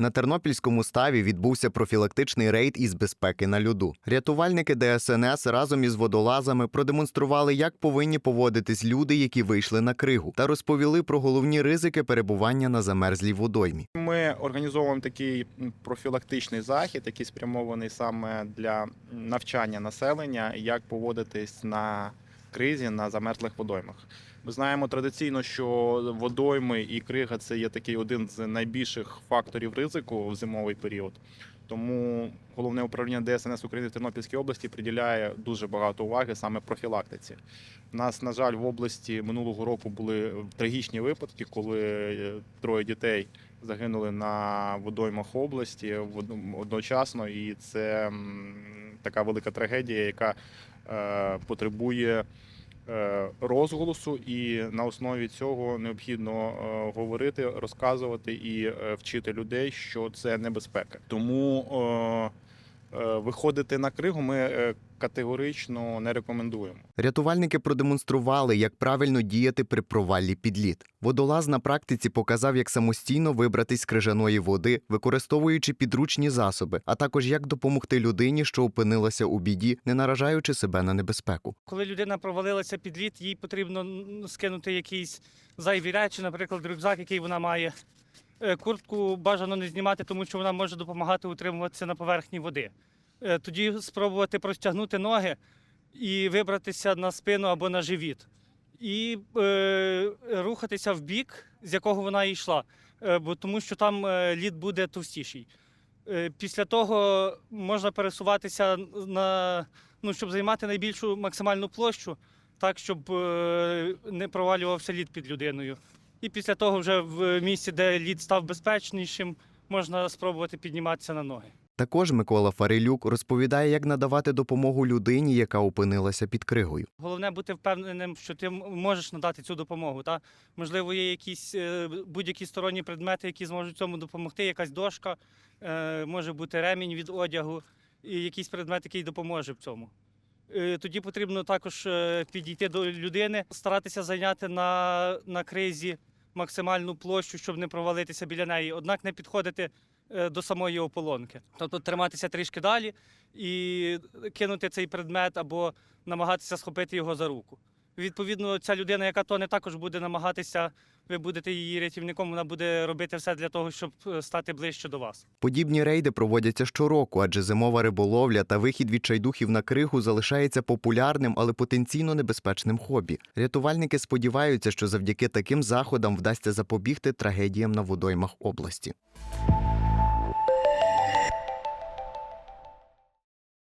На Тернопільському ставі відбувся профілактичний рейд із безпеки на льоду. Рятувальники ДСНС разом із водолазами продемонстрували, як повинні поводитись люди, які вийшли на кригу, та розповіли про головні ризики перебування на замерзлій водоймі. Ми організовуємо такий профілактичний захід, який спрямований саме для навчання населення, як поводитись на кризі на замерзлих водоймах. Ми знаємо традиційно, що водойми і крига це є такий один з найбільших факторів ризику в зимовий період. Тому головне управління ДСНС України в Тернопільській області приділяє дуже багато уваги саме профілактиці. У нас, на жаль, в області минулого року були трагічні випадки, коли е, троє дітей загинули на водоймах області одночасно, і це така велика трагедія, яка потребує е, розголосу, і на основі цього необхідно е, говорити, розказувати і е, вчити людей, що це небезпека. Тому е, е, виходити на кригу ми е, категорично не рекомендуємо. Рятувальники продемонстрували, як правильно діяти при проваллі під лід. Водолаз на практиці показав, як самостійно вибратись з крижаної води, використовуючи підручні засоби, а також як допомогти людині, що опинилася у біді, не наражаючи себе на небезпеку. Коли людина провалилася під лід, їй потрібно скинути якісь зайві речі, наприклад, рюкзак, який вона має. Е, Куртку бажано не знімати, тому що вона може допомагати утримуватися на поверхні води. Е, Тоді спробувати простягнути ноги і вибратися на спину або на живіт. І е, рухатися в бік, з якого вона йшла, е, бо тому що там лід буде товстіший. Після того можна пересуватися на ну, щоб займати найбільшу максимальну площу, так, щоб не провалювався лід під людиною. І після того, вже в місці, де лід став безпечнішим, можна спробувати підніматися на ноги. Також Микола Фарилюк розповідає, як надавати допомогу людині, яка опинилася під кригою. Головне бути впевненим, що ти можеш надати цю допомогу. Та? Можливо, є якісь е, будь-які сторонні предмети, які зможуть цьому допомогти, якась дошка, е, може бути ремінь від одягу, і якийсь предмет, який допоможе в цьому. Е, Тоді потрібно також е, підійти до людини, старатися зайняти на, на кризі максимальну площу, щоб не провалитися біля неї, однак не підходити е, до самої ополонки. Тобто триматися трішки далі і кинути цей предмет або намагатися схопити його за руку. Відповідно, ця людина, яка тоне, також буде намагатися, ви будете її рятівником, вона буде робити все для того, щоб е, стати ближче до вас. Подібні рейди проводяться щороку, адже зимова риболовля та вихід відчайдухів на кригу залишається популярним, але потенційно небезпечним хобі. Рятувальники сподіваються, що завдяки таким заходам вдасться запобігти трагедіям на водоймах області.